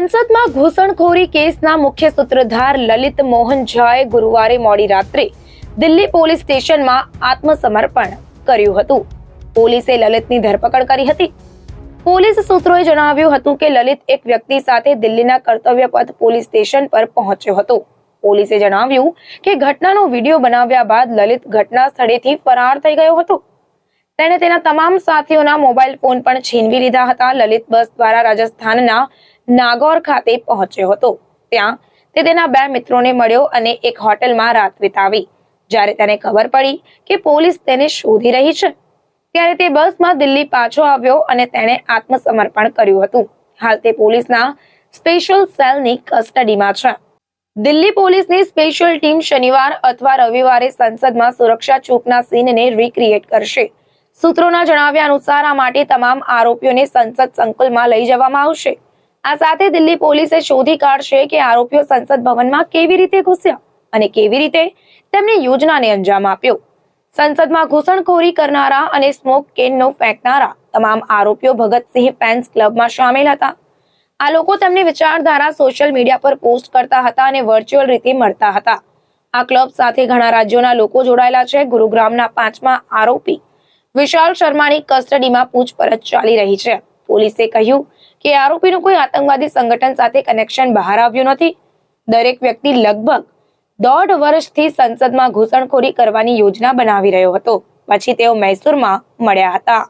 સંસદમાં ઘૂસણખોરી કેસના મુખ્ય સૂત્રધાર લલિત મોહન ઝાએ ગુરુવારે મોડી રાત્રે દિલ્હી પોલીસ સ્ટેશનમાં આત્મસમર્પણ કર્યું હતું. પોલીસે લલિતની ધરપકડ કરી હતી. પોલીસ સૂત્રોએ જણાવ્યું હતું કે લલિત એક વ્યક્તિ સાથે દિલ્હીના કર્તવ્ય પથ પોલીસ સ્ટેશન પર પહોંચ્યો હતો. પોલીસે જણાવ્યું કે ઘટનાનો વીડિયો બનાવ્યા બાદ લલિત ઘટના સ્થળેથી ફરાર થઈ ગયો હતો. તેણે તેના તમામ સાથીઓના મોબાઈલ ફોન પણ છીનવી લીધા હતા. લલિત બસ દ્વારા રાજસ્થાનના નાગોર ખાતે પહોંચ્યો હતો. ત્યાં તે તેના બે મિત્રોને મળ્યો અને એક હોટલમાં રાત વિતાવી. જ્યારે તેને ખબર પડી કે પોલીસ તેને શોધી રહી છે, ત્યારે તે બસમાં દિલ્હી પાછો આવ્યો અને તેણે આત્મસમર્પણ કર્યું હતું. હાલ તે પોલીસના સ્પેશિયલ સેલની કસ્ટડીમાં છે. દિલ્હી પોલીસની સ્પેશિયલ ટીમ શનિવાર અથવા રવિવારે સંસદમાં સુરક્ષા ચૂકના સીનને રિક્રિએટ કરશે. સૂત્રોના જણાવ્યા અનુસાર આ માટે તમામ આરોપીઓને સંસદ સંકુલમાં લઈ જવામાં આવશે. આ સાથે દિલ્હી પોલીસે શોધી કાઢશે કે આરોપીઓ સંસદ ભવનમાં કેવી રીતે ઘૂસ્યા અને કેવી રીતે તેમની યોજનાને અંજામ આપ્યો. સંસદમાં ઘૂસણખોરી કરનારા અને સ્મોક કેનનો ફેંકનારા તમામ આરોપીઓ ભગતસિંહ ફેન્સ ક્લબમાં સામેલ હતા. આ લોકો તેમની વિચારધારા સોશિયલ મીડિયા પર પોસ્ટ કરતા હતા અને વર્ચ્યુઅલ રીતે મળતા હતા. આ ક્લબ સાથે ઘણા રાજ્યોના લોકો જોડાયેલા છે. ગુરુગ્રામના પાંચમા આરોપી વિશાલ શર્માની કસ્ટડીમાં પૂછપરછ ચાલી રહી છે. પોલીસે કહ્યું કે આરોપીનું કોઈ આતંકવાદી સંગઠન સાથે કનેક્શન બહાર આવ્યું નથી. દરેક વ્યક્તિ લગભગ દોઢ વર્ષથી સંસદમાં ઘૂસણખોરી કરવાની યોજના બનાવી રહ્યો હતો. પછી તેઓ મૈસૂરમાં મળ્યા હતા.